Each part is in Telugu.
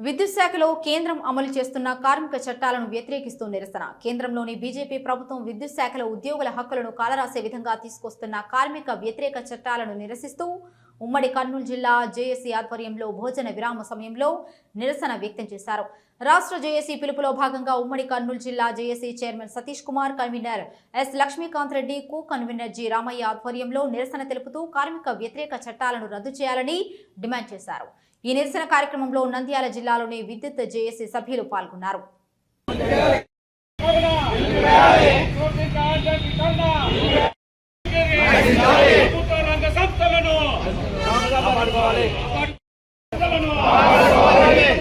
విద్యుత్ శాఖలో కేంద్రం అమలు చేస్తున్న కార్మిక చట్టాలను వ్యతిరేకిస్తూ నిరసన. కేంద్రంలోని బీజేపీ ప్రభుత్వం విద్యుత్ శాఖలో ఉద్యోగుల హక్కులను కాలరాసే విధంగా తీసుకొస్తున్న కార్మిక వ్యతిరేక చట్టాలను నిరసిస్తూ ఉమ్మడి కర్నూలు జిల్లా జేఏసీ ఆధ్వర్యంలో భోజన విరామ సమయంలో నిరసన వ్యక్తం చేశారు. రాష్ట్ర జేఏసీ పిలుపులో భాగంగా ఉమ్మడి కర్నూలు జిల్లా JAC chairman Satish Kumar convenor S Lakshmikanth Reddy co convenor G Ramaiah ఆధ్వర్యంలో నిరసన తెలుపుతూ కార్మిక వ్యతిరేక చట్టాలను రద్దు చేయాలని డిమాండ్ చేశారు. ఈ నిరసన కార్యక్రమంలో నంద్యాల జిల్లాలోని విద్యుత్ జేఏసీ సభ్యులు పాల్గొన్నారు ప్రభుత్వ రంగ సంస్థలను కాపాడుకోవాలి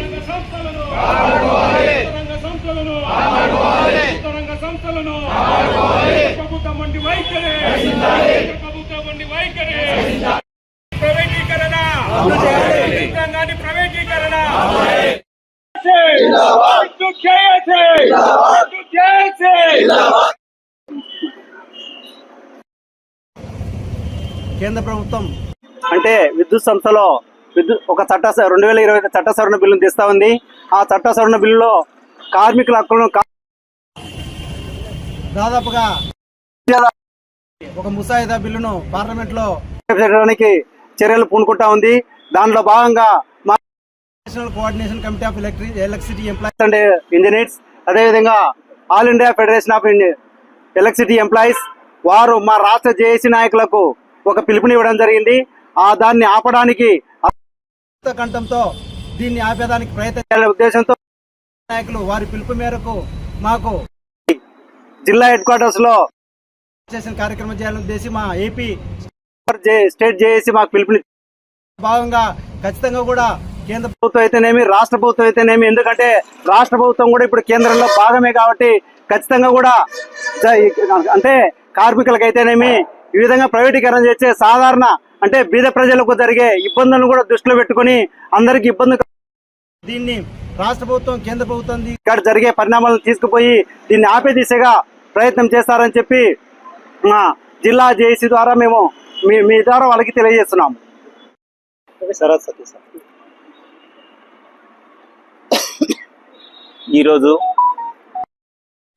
రంగ సంస్థలను రంగ సంస్థలను రంగ సంస్థలను ప్రభుత్వం వంటి వైఖరి ప్రభుత్వం వైఖరి. ప్రైవేటీకరణ. ప్రైవేటీకరణ. కేంద్ర ప్రభుత్వం అంటే విద్యుత్ సంస్థలో విద్యుత్ ఒక చట్ట రెండు వేల ఇరవై చట్ట సవరణ బిల్లును తెస్తా ఉంది. ఆ చట్ట సవరణ బిల్లులో కార్మికుల హక్కులను దాదాపుగా ఒక ముసాయిదా బిల్లును పార్లమెంట్లో చర్యలు పూనుకుంటా ఉంది. దాంట్లో భాగంగా మా national coordination committee of electri electricity employees and engineers అదేవిధంగా all India federation of electricity employees వారు మా రాష్ట్ర జేఏసీ నాయకులకు ఒక పిలుపునివ్వడం జరిగింది. ఆ దాన్ని ఆపడానికి కంఠంతో దీన్ని ఆపేదానికి ప్రయత్నం చేయాలనే ఉద్దేశంతో నాయకులు వారి పిలుపు మేరకు మాకు జిల్లా హెడ్ క్వార్టర్స్లో చేసిన కార్యక్రమం చేయాలని ఉద్దేశం మా ఏపీ స్టేట్ జేఏసీ మాకు పిలుపుని భాగంగా ఖచ్చితంగా కూడా కేంద్ర ప్రభుత్వం అయితేనేమి రాష్ట్ర ప్రభుత్వం అయితేనేమి ఎందుకంటే రాష్ట్ర ప్రభుత్వం కూడా ఇప్పుడు కేంద్రంలో భాగమే కాబట్టి ఖచ్చితంగా కూడా అంటే కార్మికులకు అయితేనేమి ఈ విధంగా ప్రైవేటీకరణ చేసే సాధారణ అంటే బీద ప్రజలకు జరిగే ఇబ్బందులను కూడా దృష్టిలో పెట్టుకొని అందరికి ఇబ్బంది దీన్ని రాష్ట్ర ప్రభుత్వం కేంద్ర ప్రభుత్వం ఇక్కడ జరిగే పరిణామాలను తీసుకుపోయి దీన్ని ఆపే దిశగా ప్రయత్నం చేస్తారని చెప్పి జిల్లా జేఏసీ ద్వారా మేము మీ మీ ద్వారా వాళ్ళకి తెలియజేస్తున్నాము. ఈరోజు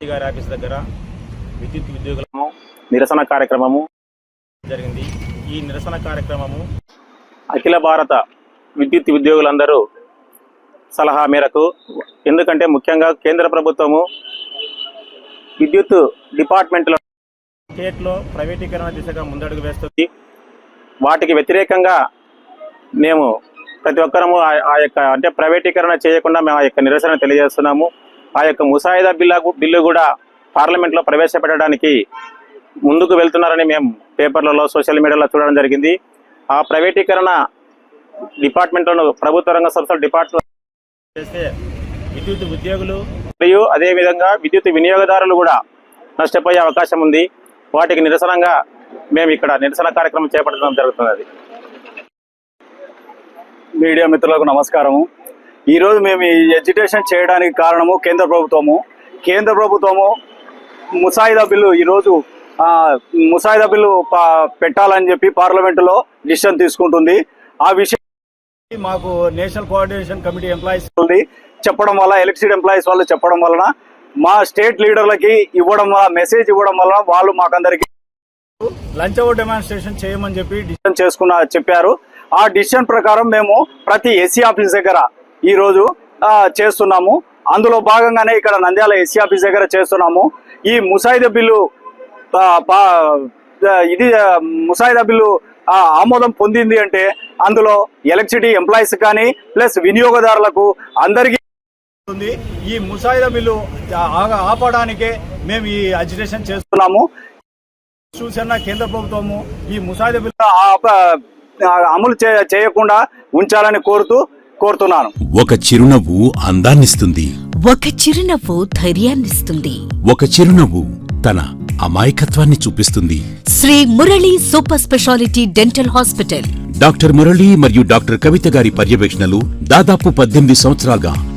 గారి ఆఫీస్ దగ్గర విద్యుత్ ఉద్యోగులము నిరసన కార్యక్రమము జరిగింది. ఈ నిరసన కార్యక్రమము అఖిల భారత విద్యుత్ ఉద్యోగులందరూ సలహా మేరకు ఎందుకంటే ముఖ్యంగా కేంద్ర ప్రభుత్వము విద్యుత్ డిపార్ట్మెంట్లో స్టేట్లో ప్రైవేటీకరణ దిశగా ముందడుగు వేస్తుంది. వాటికి వ్యతిరేకంగా మేము ప్రతి ఒక్కరము ఆ- ఆ యొక్క అంటే ప్రైవేటీకరణ చేయకుండా మేము ఆ యొక్క నిరసన తెలియజేస్తున్నాము. ఆ యొక్క ముసాయిదా బిల్లు బిల్లు కూడా పార్లమెంట్లో ప్రవేశపెట్టడానికి ముందుకు వెళ్తున్నారని మేము పేపర్లలో సోషల్ మీడియాలో చూడడం జరిగింది. ఆ ప్రైవేటీకరణ డిపార్ట్మెంట్లను ప్రభుత్వ రంగ సంస్థల డిపార్ట్మెంట్ చేస్తే విద్యుత్ ఉద్యోగులు మరియు అదేవిధంగా విద్యుత్ వినియోగదారులు కూడా నష్టపోయే అవకాశం ఉంది. వాటికి నిరసనంగా మేము ఇక్కడ నిరసన కార్యక్రమం చేపట్టడం జరుగుతున్నది. మీడియా మిత్రులకు నమస్కారము. ఈరోజు మేము ఈ ఎడ్యుటేషన్ చేయడానికి కారణము కేంద్ర ప్రభుత్వము. కేంద్ర ప్రభుత్వము ముసాయిదా బిల్లు ఈరోజు ముసాయిదా బిల్లు పెట్టాలని చెప్పి పార్లమెంటులో డిసిషన్ తీసుకుంటుంది. ఆ విషయం మాకు నేషనల్ కోఆర్డినేషన్ కమిటీ ఎంప్లాయీస్ ఉంది. చెప్పడం వల్ల ఎలక్ట్రిసిటీ ఎంప్లాయీస్ వాళ్ళు చెప్పడం వలన మా స్టేట్ లీడర్లకి ఇవ్వడం వల్ల మెసేజ్ ఇవ్వడం వలన వాళ్ళు మాకందరికి లంచ్ అవర్ డెమాన్స్ట్రేషన్ చేయమని చెప్పి డిసిషన్ చేసుకున్న చెప్పారు. ఆ డిసిషన్ ప్రకారం మేము ప్రతి ఎస్సీ ఆఫీస్ దగ్గర ఈ రోజు ఆ, చేస్తున్నాము. అందులో భాగంగానే ఇక్కడ నంద్యాల ఎస్సీ ఆఫీస్ దగ్గర చేస్తున్నాము. ఈ ముసాయిదా బిల్లు ఇది ముసాయిదా బిల్లు ఆమోదం పొందింది అంటే అందులో ఎలక్ట్రిసిటీ ఎంప్లాయీస్ కానీ ప్లస్ వినియోగదారులకు అందరికీ ఉంది ఈ ముసాయిదా బిల్లు ఆ- ఆపడానికే మేము ఈ అజిటేషన్ చేస్తున్నాము. చూసిన కేంద్ర ప్రభుత్వము ఈ ముసాయిదా బిల్లు అమలు చేయకుండా ఉంచాలని కోరుతూ కోరుతున్నాను. ఒక చిరునవ్వు అందాన్నిస్తుంది. ఒక చిరునవ్వు ధైర్యాన్నిస్తుంది. ఒక చిరునవ్వు తన అమాయకత్వాన్ని చూపిస్తుంది. Shri Murali super speciality dental hospital. Doctor Murali మరియు డాక్టర్ కవిత గారి పర్యవేక్షణలు దాదాపు పద్దెనిమిది సంవత్సరాలుగా